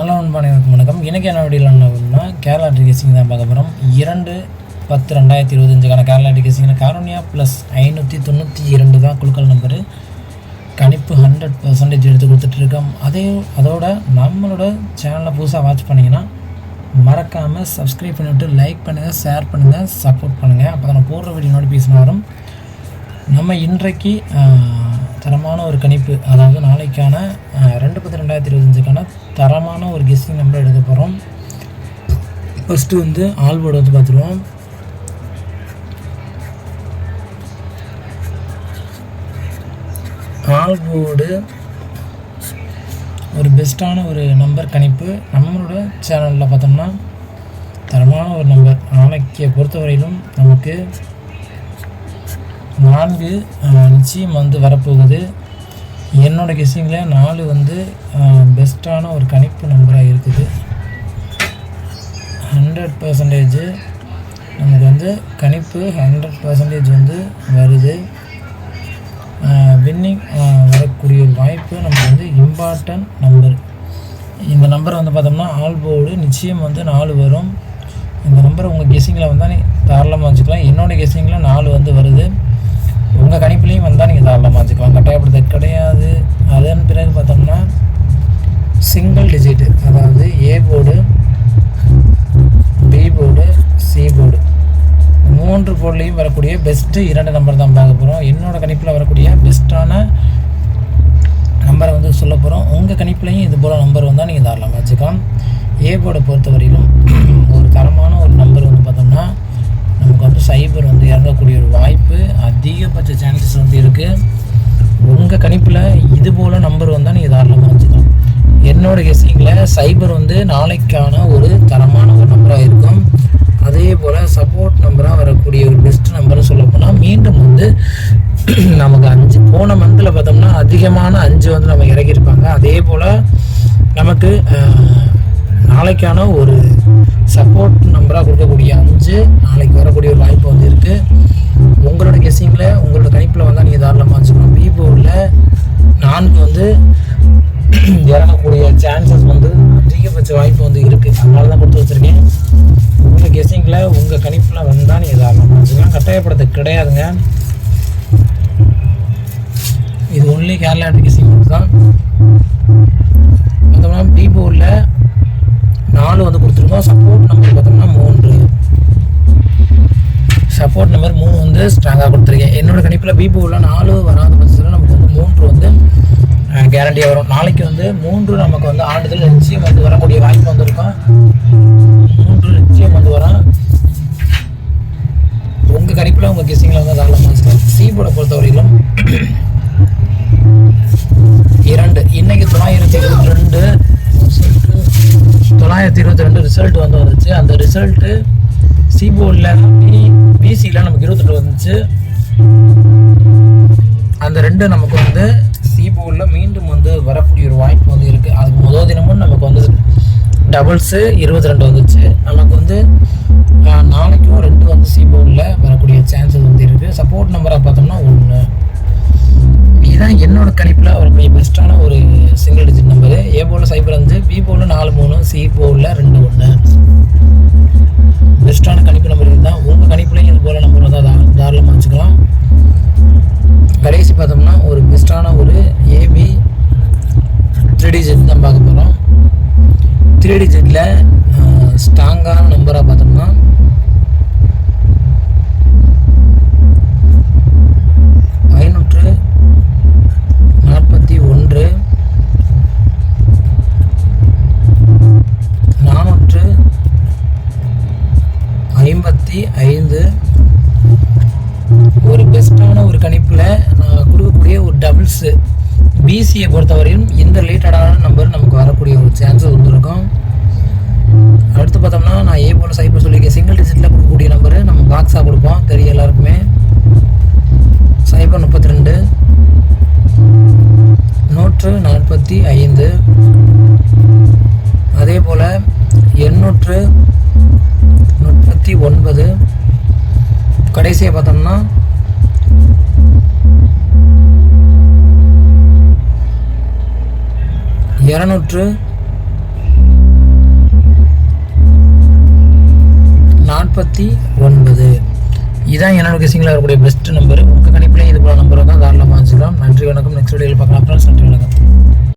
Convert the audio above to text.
நல்ல அன்பானவருக்கு வணக்கம். இன்றைக்கி என்ன வீடியோவில் என்ன அப்படின்னா கேரளா டிகேசிங் தான் பார்க்க போகிறோம் இரண்டு பத்து ரெண்டாயிரத்தி இருபத்தஞ்சுக்கான கேரளா டிகேசிங்கில் காரோனியா ப்ளஸ் ஐநூற்றி தொண்ணூற்றி இரண்டு தான் குழுக்கள் நம்பரு கணிப்பு ஹண்ட்ரட் பர்சன்டேஜ் எடுத்து கொடுத்துட்ருக்கோம் அதையும் அதோட நம்மளோட சேனலை புதுசாக வாட்ச் பண்ணிங்கன்னா மறக்காமல் சப்ஸ்கிரைப் பண்ணிவிட்டு லைக் பண்ணுங்கள் ஷேர் பண்ணுங்கள் சப்போர்ட் பண்ணுங்கள் அப்போ தான் போடுற வீடியோ நோட்டிஃபிகேஷன் வரும். நம்ம இன்றைக்கு தரமான ஒரு கணிப்பு அதாவது நாளைக்கான ரெண்டு பத்து ரெண்டாயிரத்தி இருபத்தஞ்சுக்கான தரமான ஒரு கெஸ்டிங் நம்பர் எடுக்க போகிறோம் ஃபஸ்ட்டு வந்து ஆல் போர்டு வந்து பார்த்துருவோம். ஆல் போர்டு ஒரு பெஸ்ட்டான ஒரு நம்பர் கணிப்பு. நம்மளோட சேனலில் பார்த்தோம்னா தரமான ஒரு நம்பர் நாளைக்கு பொறுத்தவரையிலும் நமக்கு நான்கு நிச்சயம் வந்து வரப்போகுது. என்னோட கெஸ்ஸிங்கில் நாலு வந்து பெஸ்ட்டான ஒரு கணிப்பு நம்பராக இருக்குது. ஹண்ட்ரட் பர்சன்டேஜ் நமக்கு வந்து கணிப்பு ஹண்ட்ரட் பர்சன்டேஜ் வந்து வருது. வின்னிங் வரக்கூடிய ஒரு வாய்ப்பு நமக்கு வந்து இம்பார்ட்டன்ட் நம்பர். இந்த நம்பர் வந்து பார்த்தோம்னா ஆல் போர்டு நிச்சயம் வந்து நாலு வரும். இந்த நம்பர் உங்கள் கெஸ்ஸிங்கில் வந்தால் நீ தாராளமாக வச்சுக்கலாம். என்னோட கெஸ்ஸிங்கில் நாலு வந்து வருது. உங்கள் கணிப்புலேயும் வந்தால் நீங்கள் தாராளமாக வச்சுக்கலாம் கட்டாயப்படுத்த கிடையாது. அதன் பிறகு பார்த்தோம்னா சிங்கிள் டிஜிட் அதாவது A board B board C board மூன்று போர்ட்லேயும் வரக்கூடிய பெஸ்ட்டு இரண்டு நம்பர் தான் பார்க்க போகிறோம் என்னோடய கணிப்பில் வரக்கூடிய பெஸ்ட்டான நம்பரை வந்து சொல்ல போகிறோம் உங்கள் கணிப்புலையும் இது போல் நம்பர் வந்தால் நீங்கள் தாராளமாக வச்சுக்கலாம் ஏ போர்டை பொறுத்தவரையிலும் ஒரு தரமான ஒரு நம்பர் வந்து பார்த்தோம்னா நமக்கு வந்து சைபர் வந்து இறங்கக்கூடிய ஒரு வாய்ப்பு அதிகபட்ச சான்சஸ் வந்து இருக்குது உங்கள் கணிப்பில் இது போல் நம்பர் வந்தால் நீங்கள் தாராளமாக வச்சுக்கலாம். என்னோடய கெஸ்டிங்கில் சைபர் வந்து நாளைக்கான ஒரு தரமான ஒரு நம்பராக இருக்கும். அதே போல் சப்போர்ட் நம்பராக வரக்கூடிய ஒரு பெஸ்ட் நம்பர்னு சொல்ல போனால் மீண்டும் வந்து நமக்கு அஞ்சு போன மந்தில் பார்த்தோம்னா அதிகமான அஞ்சு வந்து நம்ம இறக்கியிருப்பாங்க. அதே போல் நமக்கு நாளைக்கான ஒரு சப்போர்ட் நம்பராக கொடுக்கக்கூடிய அஞ்சு நாளைக்கு வரக்கூடிய ஒரு வாய்ப்பு வந்து இருக்குது உங்களோட கெஸ்ஸிங்கில் உங்களோட கணிப்பில் வந்தால் நீங்கள் தாராளமாக வச்சுக்கணும் விவோவில் நான்கு வந்து இறங்கக்கூடிய சான்சஸ் வந்து அதிகபட்ச வாய்ப்பு வந்து இருக்குது அதனால தான் கொடுத்து வச்சுருக்கேன். உங்கள் கெஸ்ஸிங்கில் உங்கள் கணிப்பில் வந்தால் நீங்கள் தாராளமாக வச்சுக்கலாம் கட்டாயப்படுத்த கிடையாதுங்க. இது ஒன்லி கேரளா கெஸ்ஸிங் தான் பார்த்தோம்னா விவோவில் அப்புறம் சப்போர்ட் நம்பர் பார்த்தோம்னா மூன்று. சப்போர்ட் நம்பர் மூணு வந்து ஸ்ட்ராங்காக கொடுத்துருக்கேன். என்னோட கணிப்பில் பிபோவில் நாலு வராத பட்சத்தில் நமக்கு வந்து மூன்று வந்து கேரண்டியாக வரும். நாளைக்கு வந்து மூன்று நமக்கு வந்து ஆண்டுதல் நிச்சயம் வந்து வரக்கூடிய வாய்ப்பு வந்திருக்கும். மூன்று நிச்சயம் வந்து வரும். உங்கள் கணிப்பில் உங்கள் கெஸ்ஸிங்கில் வந்து தாராளமாக வச்சுக்கலாம் சீபோர்டை பொறுத்தவரையிலும் இரண்டு. இன்னைக்கு தொள்ளாயிரத்தி இருபத்தி ரெண்டு தொள்ளாயிரத்தி இருபத்தி ரெண்டு ரிசல்ட் வந்து வந்துச்சு. அந்த ரிசல்ட்டு சிபோர்டில் பிசியில் நமக்கு இருபத்தெட்டு வந்துச்சு. அந்த ரெண்டு நமக்கு வந்து சிபோர்டில் மீண்டும் வந்து வரக்கூடிய ஒரு வாய்ப்பு வந்து இருக்குது அதுக்கு முதல் தினமும் நமக்கு வந்து டபுள்ஸு இருபத்தி ரெண்டு வந்துச்சு. நமக்கு வந்து நாளைக்கும் ரெண்டு வந்து சிபோர்டில் வரக்கூடிய சான்சஸ் வந்து இருக்குது சப்போர்ட் நம்பராக பார்த்தோம்னா ஒன்று இதுதான் என்னோட கணிப்பில் வரக்கூடிய பெஸ்ட்டான ஒரு சிங்கிள் டிஜிட் நம்பரு ஏ போலில் சைபர் கடைசி பார்த்தோம்னா ஒரு பெஸ்ட்டான ஒரு ஏபி த்ரீ ஜெட் தான் பார்க்க போகிறோம் த்ரீ ஜெட்டில் ஸ்ட்ராங்கான நம்பராக பார்த்தோம்னா ஐநூற்று நாற்பத்தி ஒன்று நானூற்று ஐம்பத்தி ஐந்து. ஒரு பெஸ்ட்டான ஒரு கணிப்பு ஒரு பிசியை பொறுத்தவரையும் இந்த ரிலேட்டடான நம்பர் நமக்கு வரக்கூடிய ஒரு சான்சஸ் வந்துருக்கும். அடுத்து பார்த்தோம்னா நான் ஏ போல சைபர் சொல்லியிருக்கேன். சிங்கிள் டிஜிட்டில் கொடுக்கக்கூடிய நம்பரு நம்ம பாக்ஸாக கொடுப்போம். தெரியும் எல்லாருக்குமே. சைபர் முப்பத்தி ரெண்டு நூற்று நாற்பத்தி ஐந்து. அதே போல் எண்ணூற்று முப்பத்தி ஒன்பது. கடைசியாக பார்த்தோம்னா இரநூற்று நாற்பத்தி ஒன்பது. இதான் என்னோட கேசிங்கில் வரக்கூடிய பெஸ்ட் நம்பர் உங்கள் கணிப்பிலையும் இது போல நம்பரை தான் தாராளமாக வச்சுக்கலாம் நன்றி வணக்கம். நெக்ஸ்ட் வீடியோவில் பார்க்கலாம். ஃப்ரெண்ட்ஸ் நன்றி வணக்கம்.